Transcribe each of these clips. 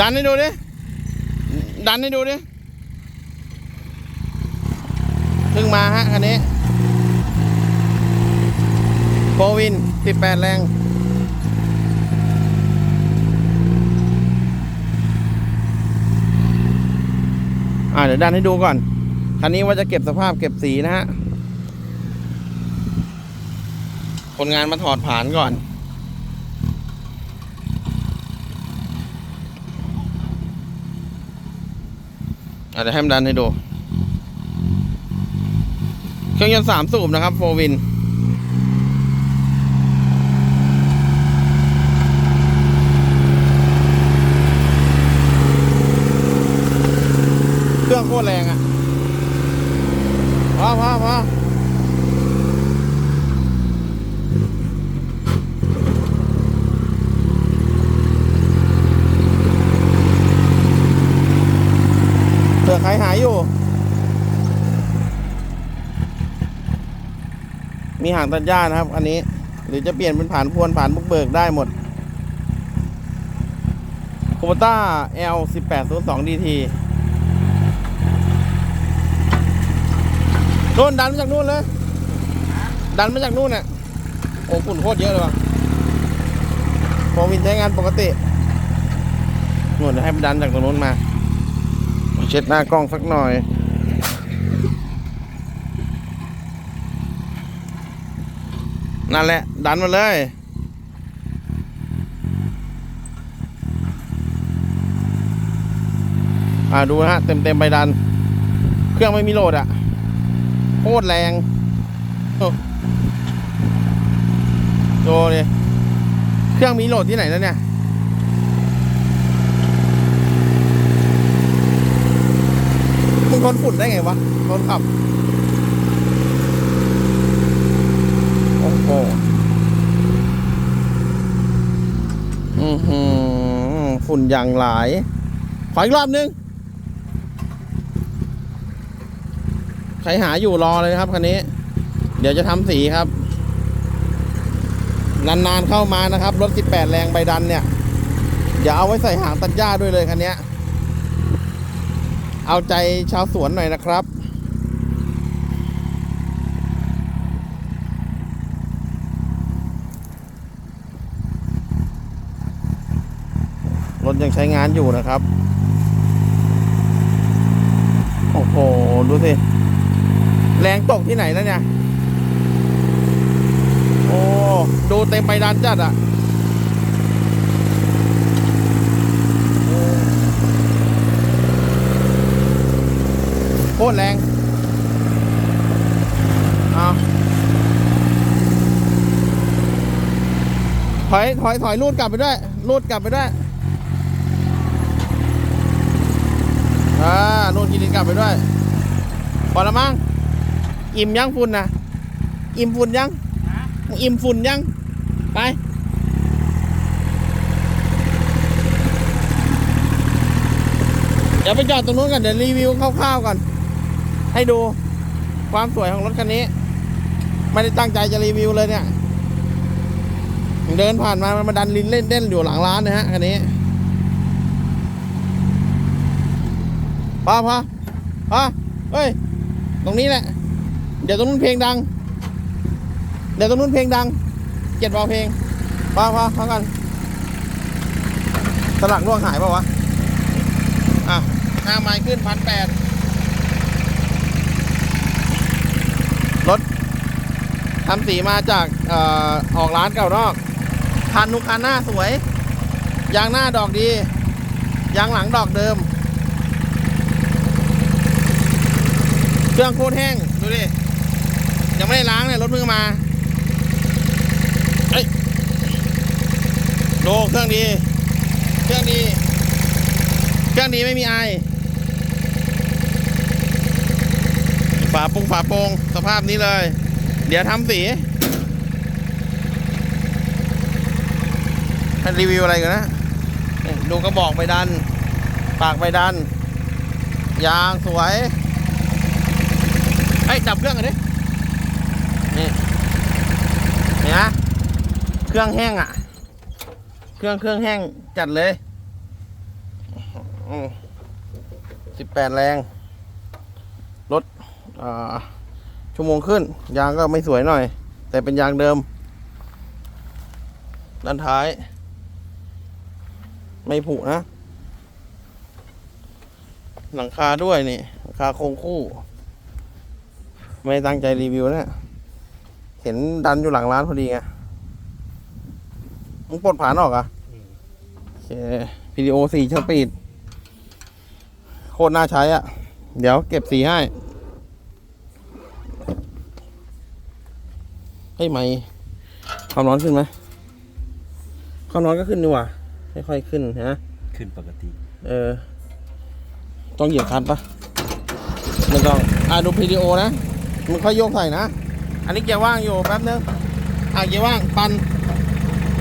ดันให้ดูดิ ดันให้ดูดิเพิ่งมาฮะคันนี้โฟวิน 18 แรงอ่าเดี๋ยวดันให้ดูก่อน คันนี้ว่าจะเก็บสภาพเก็บสีนะฮะ คนงานมาถอดผานก่อน อาจจะ เดี๋ยวให้มันดันให้ดู เครื่องยนต์สามสูบนะครับโฟวินเครื่องโคตรแรงอะ่ะพอพอพอผื่อใครหายอยู่ มีหางตัดหญ้านะครับ อันนี้ หรือจะเปลี่ยนเป็นผ่านพวนผ่านบุกเบิกได้หมดโคบต้า L 1 8 0 2 DT นู่นดันมาจากนู่นเลย ดันมาจากนู่นเนี่ยโอ้ฝุ่นโคตรเยอะเลยว่ะพอวินใช้งานปกตินู่นเดี๋ยวให้มันดันจากตรงนู้นมา เช็ดหน้ากล้องสักหน่อย นั่นแหละ ดันมาเลย อ่าดูฮะ เต็มเต็มๆใบดัน เครื่องไม่มีโหลดอะโคตรแรงโอ้ดูดิเครื่องมีโหลดที่ไหนแล้วเนี่ยมึงทนฝุ่นได้ไงวะทนขับ โอ้โห อือหือ ฝุ่นอย่างหลาย ขออีกรอบนึง ใครหาอยู่รอเลยครับคันนี้ เดี๋ยวจะทำสีครับ นานๆเข้ามานะครับ รถ 18 แรงใบดันเนี่ย อย่าเอาไว้ใส่หางตัดหญ้าด้วยเลยคันนี้ เอาใจชาวสวนหน่อยนะครับ รถยังใช้งานอยู่นะครับ โอ้โห ดูสิ แรงตกที่ไหนแล้วเนี่ย โอ้ ดูเต็มใบดันจัดอะโอ้โคตรแรงเอาถอย ถอย ถอย รูดกลับไปด้วย รูดกลับไปด้วย อ่านู่นกินดินกลับไปด้วยพอละมั้งอิ่มยังฝุ่นนะอิ่มฝุ่นยังอิ่มฝุ่นยังไปเดี๋ยวไปจอดตรงนู้นกันเดี๋ยวรีวิวคร่าวๆก่อน ให้ดูความสวยของรถคันนี้ ไม่ได้ตั้งใจจะรีวิวเลยเนี่ย เดินผ่านมามันมาดันลินเล่นเล่นอยู่หลังร้านนะฮะคันนี้ พอพอพอเฮ้ย ตรงนี้แหละ เดี๋ยวตรงนู้นเพลงดัง เดี๋ยวตรงนู้นเพลงดัง เก็บเบาเพลงพอพอพอกันสลักล่วงหายป่าวะ อะห้าไม้ขึ้นพันแปดรถทำสีมาจากเอ่อออกร้านเก่านอกคันนุกคันหน้าสวย ยางหน้าดอกดี ยางหลังดอกเดิม เครื่องโคตรแห้ง ดูดิ ยังไม่ได้ล้างเลยรถเพิ่งมาเอ้ยดูเครื่องดี เครื่องดี เครื่องดีไม่มีไอฝาปุงฝาโปงสภาพนี้เลย เดี๋ยวทำสีให้รีวิวอะไรกันนะ ดูกระบอกใบดัน ปากใบดัน ยางสวย เฮ้ยจับเครื่องกันดิ นี่เห็นไหมเครื่องแห้งอะ เครื่องเครื่องแห้งจัดเลยสิบแปดแรงรถชั่วโมงขึ้น ยางก็ไม่สวยหน่อย แต่เป็นยางเดิม ด้านท้าย ไม่ผุนะ หลังคาด้วยนี่ หลังคาโครงคู่ ไม่ได้ตั้งใจรีวิวนะเห็นดันอยู่หลังร้านพอดีไงมึงปลดผ่านออกอะโอเควิดีโอสี่สปีด โคตรน่าใช้อะเดี๋ยวเก็บสีให้เฮ้ยไหมความร้อนขึ้นไหมความร้อนก็ขึ้นดีกว่าค่อยๆขึ้นนะขึ้นปกติ เออ ต้องเหยียบคลันปะไม่ต้อง อ่าดูวิดีโอนะ มันค่อยโยกใส่นะ อันนี้เกียร์ว่างอยู่แป๊บนึง อ่าเกียร์ว่างปัน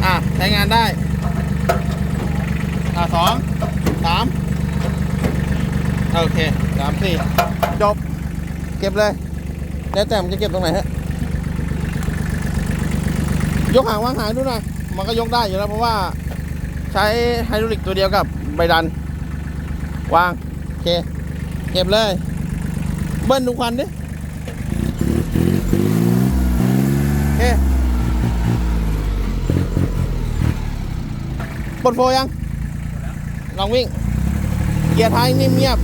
อ่าใช้งานได้ อ่าสองสามโอเคสามสี่จบ เก็บเลยแล้วแต่มันจะเก็บตรงไหนฮะ ยกหางวางหางดูหน่อย มันก็ยกได้อยู่แล้วเพราะว่า ใช้ไฮดรอลิกตัวเดียวกับใบดัน วาง โอเค เก็บเลย เบิ้ลดูควันดิ โอเคปล ดโฟยัง ลองวิ่ง เกียร์ท้ายนิ่มเงียบ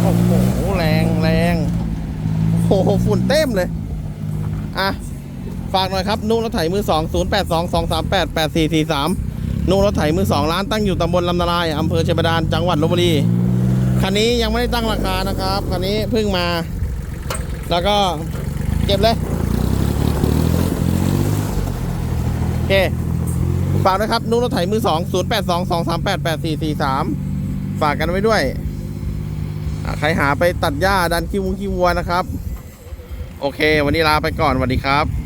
โอ้โห แรงแรงโอ้โห ฝุ่นเต็มเลย อะ ฝากหน่อยครับ นุ่งรถไถมือสองศูนย์แปดสองสองสามแปดแปดสี่สี่สามนุ่งรถไถมือสองร้านตั้งอยู่ตำบลลำนาลายอำเภอเชียงบาดาลจังหวัดลบบุรี คันนี้ยังไม่ได้ตั้งราคานะครับ คันนี้เพิ่งมา แล้วก็เก็บเลย โอ เคฝากนะครับ นุ่งรถไถมือสองศูนย์แปดสองสองสามแปดแปดสี่สี่สามฝากกันไว้ด้วย ใครหาไปตัดหญ้าดันขี้วคิววัวนะครับ โอเค วันนี้ลาไปก่อนสวัสดีครับ